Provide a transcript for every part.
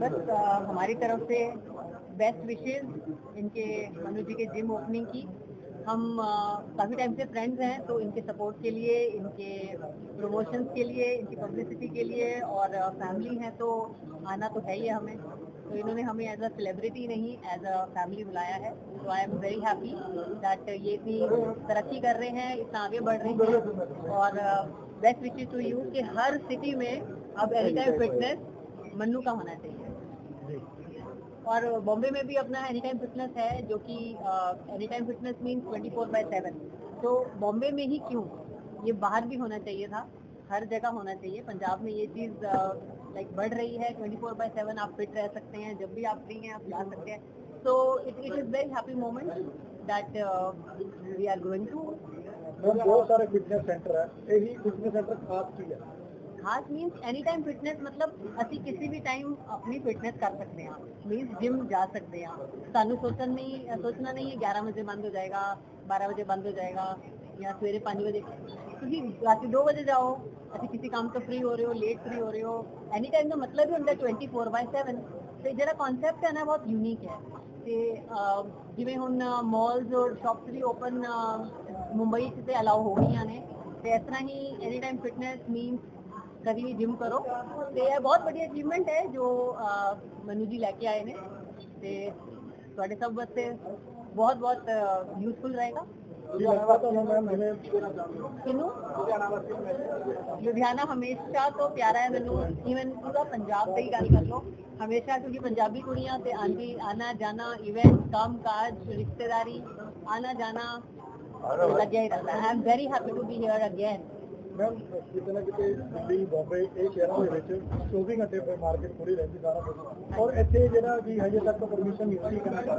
बस हमारी तरफ़ से बेस्ट विशेष इनके मनु जी के जिम ओपनिंग की। हम काफ़ी टाइम से फ्रेंड्स हैं तो इनके सपोर्ट के लिए, इनके प्रमोशंस के लिए, इनकी पब्लिसिटी के लिए और फैमिली है तो आना तो है ही हमें। तो इन्होंने हमें एज अ सेलिब्रिटी नहीं एज अ फैमिली बुलाया है। तो I am very happy that ये इतनी तरक्की कर रहे हैं इतना आगे बढ़ रहे हैं। और बेस्ट विशेज टू यू कि हर सिटी में अब एनी टाइम फिटनेस मन्नू का होना चाहिए। और बॉम्बे में भी अपना एनी टाइम फिटनेस है जो कि any time fitness mean 24 four by seven तो बॉम्बे में ही क्यों? ये बाहर भी होना चाहिए था हर जगह होना चाहिए। पंजाब में ये चीज़ लाइक बढ़ रही है 24 फोर बाई सेवन आप फिट रह सकते हैं जब भी आप फ्री हैं आप जा सकते हैं तो it it is very happy moment that we are going to ma'am बहुत सारे फिटनेस सेंटर है यही फिटनेस सेंटर खास की है ਖਾਸ ਮੀਨਸ ਐਨੀ ਟਾਈਮ ਫਿਟਨੈਸ ਮਤਲਬ ਅਸੀਂ ਕਿਸੇ ਵੀ ਟਾਈਮ ਆਪਣੀ ਫਿਟਨੈਸ ਕਰ ਸਕਦੇ ਹਾਂ ਮੀਨਸ ਜਿਮ ਜਾ ਸਕਦੇ ਹਾਂ ਸਾਨੂੰ ਸੋਚਣ ਨਹੀਂ ਸੋਚਣਾ ਨਹੀਂ ਹੈ 11 ਵਜੇ ਬੰਦ ਹੋ ਜਾਏਗਾ 12 ਵਜੇ ਬੰਦ ਹੋ ਜਾਏਗਾ ਜਾਂ ਸਵੇਰੇ 5 ਵਜੇ। ਤੁਸੀਂ ਰਾਤੀ 2 ਵਜੇ ਜਾਓ ਅਸੀਂ ਕਿਸੇ ਕੰਮ ਤੋਂ ਫ੍ਰੀ ਹੋ ਰਹੇ ਹੋ ਲੇਟ ਫ੍ਰੀ ਹੋ ਰਹੇ ਹੋ। ਐਨੀ ਟਾਈਮ ਦਾ ਮਤਲਬ ਹੀ ਹੁੰਦਾ 24/7 ਤੇ ਜਿਹੜਾ ਕਨਸੈਪਟ ਹੈ ਨਾ ਬਹੁਤ ਯੂਨੀਕ ਹੈ। ਤੇ ਜਿਵੇਂ ਹੁਣ ਮਾਲਸ ਔਰ ਸ਼ਾਪਸ ਵੀ ਓਪਨ ਮੁੰਬਈ 'ਚ ਤੇ ਅਲਾਉ ਹੋ ਗਈਆਂ ਨੇ। ਤੇ ਇਸ ਤਰ੍ਹਾਂ ਹੀ ਐਨੀ ਟਾਈਮ ਫਿਟਨੈਸ ਮੀਨਸ ਕਦੀ ਵੀ ਜਿਮ ਕਰੋ। ਤੇ ਇਹ ਬਹੁਤ ਵੱਡੀ ਅਚੀਵਮੈਂਟ ਹੈ ਜੋ ਅਹ, ਮਨੂ ਜੀ ਲੈ ਕੇ ਆਏ ਨੇ। ਤੇ ਤੁਹਾਡੇ ਸਭ ਵਾਸਤੇ ਬਹੁਤ ਬਹੁਤ ਯੂਜ਼ਫੁਲ ਰਹੇਗਾ। ਕੀ ਲੱਗਦਾ ਤੁਹਾਨੂੰ ਮੈਮ ਜਿਵੇਂ ਕਿਨੂੰ ਲੁਧਿਆਣਾ ਹਮੇਸ਼ਾ ਤੋਂ ਪਿਆਰਾ ਹੈ, ਮੈਨੂੰ ਇਵਨ ਪੂਰਾ ਪੰਜਾਬ ਦੀ ਗੱਲ ਕਰ ਲਓ। ਹਮੇਸ਼ਾ ਕਿਉਂਕਿ ਪੰਜਾਬੀ ਕੁੜੀਆਂ ਤੇ ਆਂਦੀ, ਆਣਾ ਜਾਣਾ ਇਵੈਂਟ ਕੰਮ ਕਾਜ ਰਿਸ਼ਤੇਦਾਰੀ, ਆਣਾ ਜਾਣਾ ਲੱਗਿਆ ਹੀ ਰਹਿੰਦਾ। I am very happy to be here again ma'am ਕਿਤੇ ਨਾ ਕਿਤੇ ਦਿੱਲੀ ਬੰਬੇ ਇਹ ਸ਼ਹਿਰਾਂ ਦੇ ਵਿੱਚ 24 ਘੰਟੇ ਕੋਈ ਮਾਰਕੀਟ ਖੁੱਲੀ ਰਹਿੰਦੀ ਸਾਰਾ ਕੁਝ ਔਰ ਇੱਥੇ ਜਿਹੜਾ ਵੀ ਹਜੇ ਤੱਕ ਪਰਮਿਸ਼ਨ ਨਹੀਂ ਸੀ ਕਰਨਾ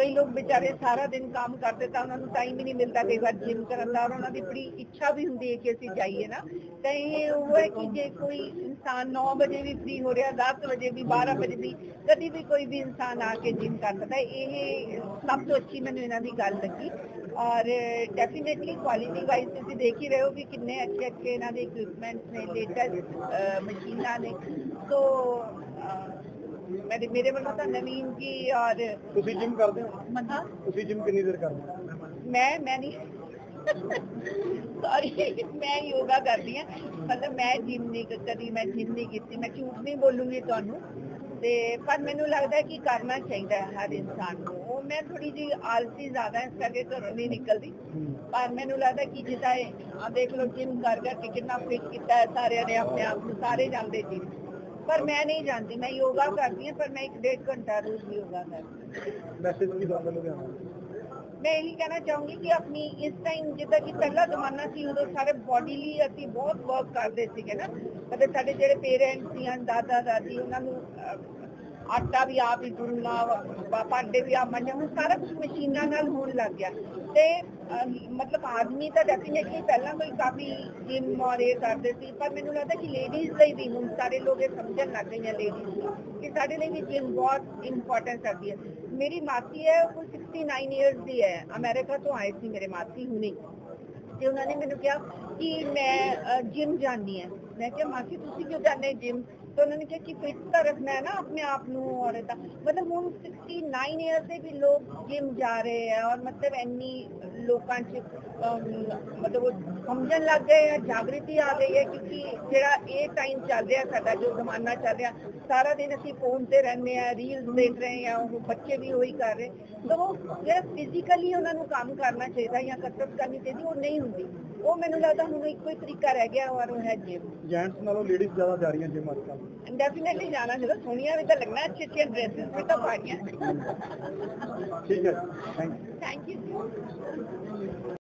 ਕਈ ਲੋਕ ਵਿਚਾਰੇ ਸਾਰਾ ਦਿਨ ਕੰਮ ਕਰਦੇ ਤਾਂ ਉਹਨਾਂ ਨੂੰ ਟਾਈਮ ਹੀ ਨਹੀਂ ਮਿਲਦਾ ਕਈ ਵਾਰ ਜਿਮ ਕਰਨ ਦਾ ਔਰ ਉਹਨਾਂ ਦੀ ਬੜੀ ਇੱਛਾ ਵੀ ਹੁੰਦੀ ਹੈ ਕਿ ਅਸੀਂ ਜਾਈਏ ਨਾ। ਤਾਂ ਇਹ ਉਹ ਹੈ ਕਿ ਜੇ ਕੋਈ ਇਨਸਾਨ 9 ਵਜੇ ਵੀ ਫ੍ਰੀ ਹੋ ਰਿਹਾ 10 ਵਜੇ ਵੀ 12 ਵਜੇ ਵੀ, ਕਦੀ ਵੀ ਕੋਈ ਵੀ ਇਨਸਾਨ ਆ ਕੇ ਜਿਮ ਕਰ ਸਕਦਾ ਇਹ ਸਭ ਤੋਂ ਅੱਛੀ ਮੈਨੂੰ ਇਹਨਾਂ ਦੀ ਗੱਲ ਲੱਗੀ। ਔਰ ਡੈਫੀਨਿਟਲੀ ਕੁਆਲਿਟੀ ਵਾਈਜ਼ ਤੁਸੀਂ ਦੇਖ ਹੀ ਰਹੇ ਹੋ ਕਿ ਕਿੰਨੇ ਅੱਛੇ ਅੱਛੇ ਇਹਨਾਂ ਦੇ ਇਕਵਿਪਮੈਂਟਸ ਨੇ ਲੇਟੈਸਟ ਮਸ਼ੀਨਾਂ ਨੇ। ਸੋ ਮੇਰੇ ਮੇਰੇ ਵੱਲੋਂ ਤਾਂ ਨਵੀਨ ਜੀ ਔਰ ਤੁਸੀਂ ਜਿਮ ਕਰਦੇ ਹੋ? ਮਨਾ। ਤੁਸੀਂ ਜਿਮ ਕਿੰਨੀ ਦੇਰ ਕਰਦੇ ਹੋ? ਮੈਂ ਮੈਂ ਨਹੀਂ। ਸੌਰੀ ਮੈਂ ਯੋਗਾ ਕਰਦੀ ਹਾਂ। ਮਤਲਬ ਮੈਂ ਜਿਮ ਨਹੀਂ ਕਦੀ ਮੈਂ ਜਿਮ ਨਹੀਂ ਕੀਤੀ। ਮੈਂ ਝੂਠ ਨਹੀਂ ਬੋਲੂੰਗੀ ਤੁਹਾਨੂੰ। ਤੇ ਪਰ ਮੈਨੂੰ ਲੱਗਦਾ ਹੈ ਕਿ ਕਰਨਾ ਚਾਹੀਦਾ ਹੈ ਹਰ ਇਨਸਾਨ ਨੂੰ। ਉਹ ਮੈਂ ਥੋੜੀ ਜੀ ਆਲਸੀ ਜ਼ਿਆਦਾ ਇਸ ਕਰਕੇ ਘਰੋਂ ਨਹੀਂ ਨਿਕਲਦੀ। ਪਰ ਮੈਨੂੰ ਲੱਗਦਾ ਕਿ ਜਿੱਦਾਂ ਇਹ ਆ ਦੇਖ ਲਓ ਜਿਮ ਕਰ ਕਰਕੇ ਕਿੰਨਾ ਫਿਟ ਕੀਤਾ ਹੈ ਸਾਰਿਆਂ ਨੇ ਆਪਣੇ ਆਪ ਨੂੰ ਸਾਰੇ ਜਾਂਦੇ ਜਿਮ ਪਰ ਮੈਂ ਨਹੀਂ ਜਾਂਦੀ ਮੈਂ ਯੋਗਾ ਕਰਦੀ ਹਾਂ ਪਰ ਮੈਂ ਇੱਕ ਡੇਢ ਘੰਟਾ ਰੋਜ਼ ਯੋਗਾ ਕਰਦੀ ਮੈਸੇਜ ਕੀ ਦਵਾਂਗੇ ਲੁਧਿਆਣਾ ਮੈਂ ਇਹੀ ਕਹਿਣਾ ਚਾਹੂੰਗੀ ਕਿ ਆਪਣੀ ਇਸ ਟਾਈਮ ਜਿੱਦਾਂ ਕਿ ਪਹਿਲਾ ਜ਼ਮਾਨਾ ਸੀ ਉਦੋਂ ਸਾਰੇ ਬੋਡੀ ਲਈ ਅਸੀਂ ਬਹੁਤ ਵਰਕ ਕਰਦੇ ਸੀਗੇ ਨਾ। ਮਤਲਬ ਸਾਡੇ ਜਿਹੜੇ ਪੇਰੈਂਟਸ ਸੀ ਹਨ ਦਾਦਾ ਦਾਦੀ ਉਹਨਾਂ ਨੂੰ ਆਟਾ ਵੀ ਆਪ ਹੀ ਗੁੰਨਣਾ ਭਾਂਡੇ ਵੀ ਆਪ ਮਾਂਜਣਾ ਹੁਣ ਸਾਰਾ ਕੁਝ ਮਸ਼ੀਨਾਂ ਨਾਲ ਹੋਣ ਲੱਗ ਗਿਆ। ਤੇ ਮਤਲਬ ਆਦਮੀ ਤਾਂ ਡੈਫੀਨੇਟਲੀ ਪਹਿਲਾਂ ਤੋਂ ਕਾਫੀ ਜਿਮ ਔਰ ਇਹ ਕਰਦੇ ਸੀ, ਪਰ ਮੈਨੂੰ ਲੱਗਦਾ ਕਿ ਲੇਡੀਜ਼ ਲਈ ਵੀ ਹੁਣ ਸਾਰੇ ਲੋਕ ਇਹ ਸਮਝਣ ਲੱਗ ਗਈਆਂ ਲੇਡੀਜ਼ ਕਿ ਸਾਡੇ ਲਈ ਵੀ ਜਿਮ ਬਹੁਤ ਇੰਪੋਰਟੈਂਸ ਰੱਖਦੀ ਹੈ। ਮੇਰੀ ਮਾਸੀ ਹੈ, ਉਹ 69 ਇਅਰਸ ਦੀ ਹੈ, ਅਮਰੀਕਾ ਤੋਂ ਆਏ ਸੀ ਮੇਰੇ ਮਾਸੀ ਹੁਣੇ। ਤੇ ਉਹਨਾਂ ਨੇ ਮੈਨੂੰ ਕਿਹਾ ਕਿ ਮੈਂ ਜਿਮ ਜਾਂਦੀ ਹਾਂ। ਮੈਂ ਕਿਹਾ, ਮਾਸੀ, ਤੁਸੀਂ ਕਿਉਂ ਜਾਂਦੇ ਜਿਮ ਤੇ ਉਹਨਾਂ ਨੇ ਕਿਹਾ ਕਿ ਫਿਟ ਤਾਂ ਰੱਖਣਾ ਹੈ ਨਾ ਆਪਣੇ ਆਪ ਨੂੰ ਔਰ ਏਦਾਂ ਮਤਲਬ ਹੁਣ 69 ਇਅਰਸ ਦੇ ਵੀ ਲੋਕ ਜਿਮ ਜਾ ਰਹੇ ਹੈ ਔਰ ਮਤਲਬ ਇੰਨੀ ਲੋਕਾਂ 'ਚ ਮਤਲਬ ਉਹ ਸਮਝਣ ਲੱਗ ਗਏ ਹੈ ਜਾਗ੍ਰਿਤੀ ਆ ਗਈ ਹੈ ਕਿਉਂਕਿ ਜਿਹੜਾ ਇਹ ਟਾਈਮ ਚੱਲ ਰਿਹਾ ਸਾਡਾ, ਜੋ ਜ਼ਮਾਨਾ ਚੱਲ ਰਿਹਾ, ਸਾਰਾ ਦਿਨ ਅਸੀਂ ਫੋਨ ਤੇ ਰਹਿੰਦੇ ਆ ਰੀਲਸ ਦੇਖ ਰਹੇ ਆ ਉਹ ਬੱਚੇ ਵੀ ਉਹੀ ਕਰ ਰਹੇ। ਤਾਂ ਉਹ ਜਿਹੜਾ ਫਿਜ਼ੀਕਲੀ ਉਹਨਾਂ ਨੂੰ ਕੰਮ ਕਰਨਾ ਚਾਹੀਦਾ ਜਾਂ ਕਸਰਤ ਕਰਨੀ ਚਾਹੀਦੀ, ਉਹ ਨਹੀਂ ਹੁੰਦੀ। ਉਹ ਮੈਨੂੰ ਲੱਗਦਾ ਹੁਣ ਇੱਕੋ ਹੀ ਤਰੀਕਾ ਰਹਿ ਗਿਆ ਔਰ ਉਹ ਹੈ ਜਿਮ ਜੈਂਟਸ ਨਾਲੋਂ ਲੇਡੀਜ਼ ਜ਼ਿਆਦਾ ਜਾ ਰਹੀਆਂ ਜਿਮ ਅੱਜ ਕੱਲ੍ਹ ਡੈਫੀਨਿਟਲੀ ਜਾਣਾ ਜਦੋਂ ਸੋਹਣੀਆਂ ਵੀ ਤਾਂ ਲੱਗਣਾ ਅੱਛੀ ਅੱਛੀਆਂ ਡਰੈਸਸ ਵੀ ਤਾਂ ਪਾਣੀਆਂ ਠੀਕ ਹੈ ਥੈਂਕ ਯੂ ਥੈਂਕ ਯੂ